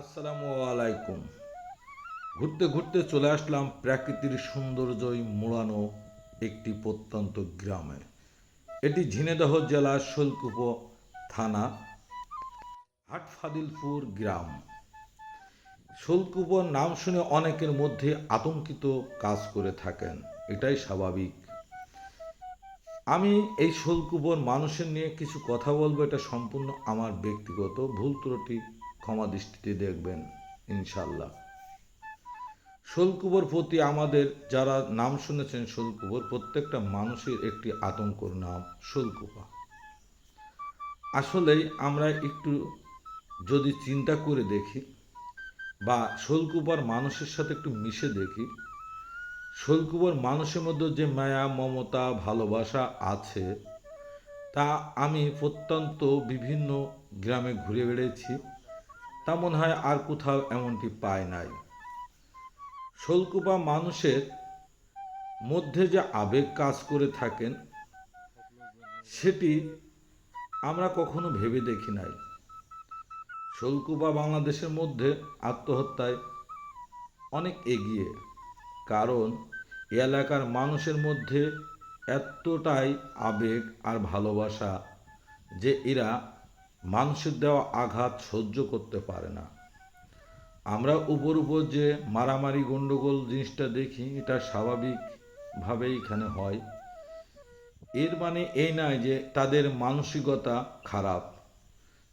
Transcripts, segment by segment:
আসসালামু আলাইকুম। ঘুরতে ঘুরতে চলে আসলাম প্রাকৃতির সৌন্দর্যই মোড়ানো একটি প্রত্যন্ত গ্রামে। এটি ঝিনেদহ জেলার শৈলকুপ থানা, হাটফাদিলপুর গ্রাম। শোলকুপর নাম শুনে অনেকের মধ্যে আতঙ্কিত কাজ করে থাকেন, এটাই স্বাভাবিক। আমি এই শোলকুপর মানুষের নিয়ে কিছু কথা বলব, এটা সম্পূর্ণ আমার ব্যক্তিগত ভুল ত্রুটি। ক্ষমা দৃষ্টিতে দেখবেন ইনশাল্লাহ শোলকুবর প্রতি আমাদের যারা নাম শুনেছেন, শোলকুবর প্রত্যেকটা মানুষের একটি আতঙ্কর নাম শোলকুপা আসলেই আমরা একটু যদি চিন্তা করে দেখি বা শোলকুপার মানুষের সাথে একটু মিশে দেখি শৈলকুপার মানুষের মধ্যে যে মায়া, মমতা, ভালোবাসা আছে, তা আমি প্রত্যন্ত বিভিন্ন গ্রামে ঘুরে বেড়েছি তা মনে হয় আর কোথাও এমনটি পায় নাই। শোলকুপা মানুষের মধ্যে যে আবেগ কাজ করে থাকেন, সেটি আমরা কখনো ভেবে দেখি নাই। শোলকুপা বাংলাদেশের মধ্যে আত্মহত্যায় অনেক এগিয়ে, কারণ এলাকার মানুষের মধ্যে এতটাই আবেগ আর ভালোবাসা যে এরা মানুষের দেওয়া আঘাত সহ্য করতে পারে না। আমরা উপর উপর যে মারামারি গণ্ডগোল জিনিসটা দেখি, এটা স্বাভাবিকভাবেই এখানে হয়। এর মানে এই নয় যে তাদের মানসিকতা খারাপ।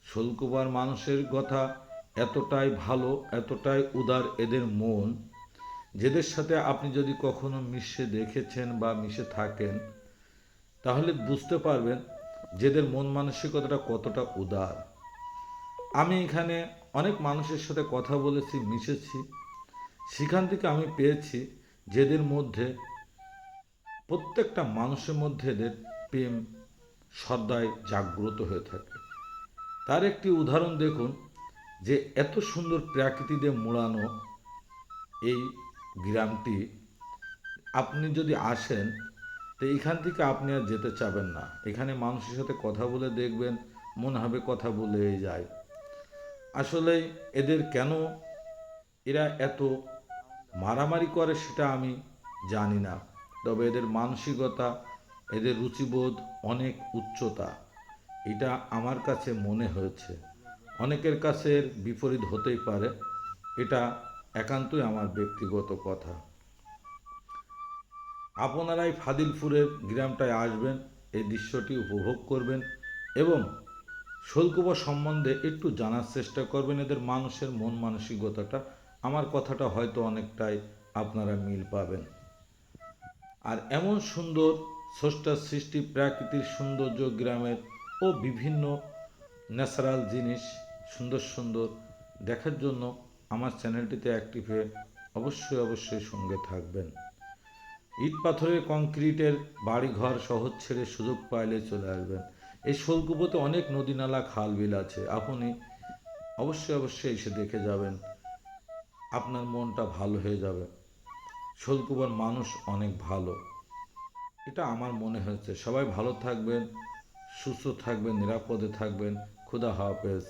শোলকুবার মানুষের কথা এতটাই ভালো, এতটাই উদার এদের মন, যেদের সাথে আপনি যদি কখনো মিশে দেখেছেন বা মিশে থাকেন, তাহলে বুঝতে পারবেন যেদের মন মানসিকতাটা কতটা উদার। আমি এখানে অনেক মানুষের সাথে কথা বলেছি, মিশেছি। সেখান থেকে আমি পেয়েছি যেদের মধ্যে প্রত্যেকটা মানুষের মধ্যে এদের প্রেম সদায় জাগ্রত হয়ে থাকে। তার একটি উদাহরণ দেখুন, যে এত সুন্দর প্রাকৃতি দিয়ে মোড়ানো এই গ্রামটি, আপনি যদি আসেন তো এখান থেকে আপনি আর যেতে চাবেন না। এখানে মানুষের সাথে কথা বলে দেখবেন, মনে হবে কথা বলেই যায়। আসলে এদের কেন এরা এত মারামারি করে সেটা আমি জানি না। তবে এদের মানসিকতা, এদের রুচিবোধ অনেক উচ্চতা। এটা আমার কাছে মনে হয়েছে। অনেকের কাছে বিপরীত হতেই পারে। এটা একান্তই আমার ব্যক্তিগত কথা। আপনারাই ফাদিলপুরের গ্রামটায় আসবেন, এই দৃশ্যটি উপভোগ করবেন এবং শৈলকুপা সম্বন্ধে একটু জানার চেষ্টা করবেন। এদের মানুষের মন মানসিকতাটা, আমার কথাটা হয়তো অনেকটাই আপনারা মিল পাবেন। আর এমন সুন্দর স্রষ্টার সৃষ্টি প্রাকৃতিক সৌন্দর্য গ্রামের ও বিভিন্ন ন্যাচারাল জিনিস সুন্দর সুন্দর দেখার জন্য আমার চ্যানেলটিতে অ্যাক্টিভ হয়ে অবশ্যই অবশ্যই সঙ্গে থাকবেন। ইট পাথরের কংক্রিটের বাড়িঘর শহর ছেড়ে সুযোগ পাইলে চলে আসবেন। এই শোলকুপোতে অনেক নদী নালা খাল বিল আছে। আপনি অবশ্যই অবশ্যই এসে দেখে যাবেন। আপনার মনটা ভালো হয়ে যাবে। শোলকুপার মানুষ অনেক ভালো। এটা আমার মনে হয়েছে। সবাই ভালো থাকবেন, সুস্থ থাকবেন, নিরাপদে থাকবেন। খুদা হাফেজ।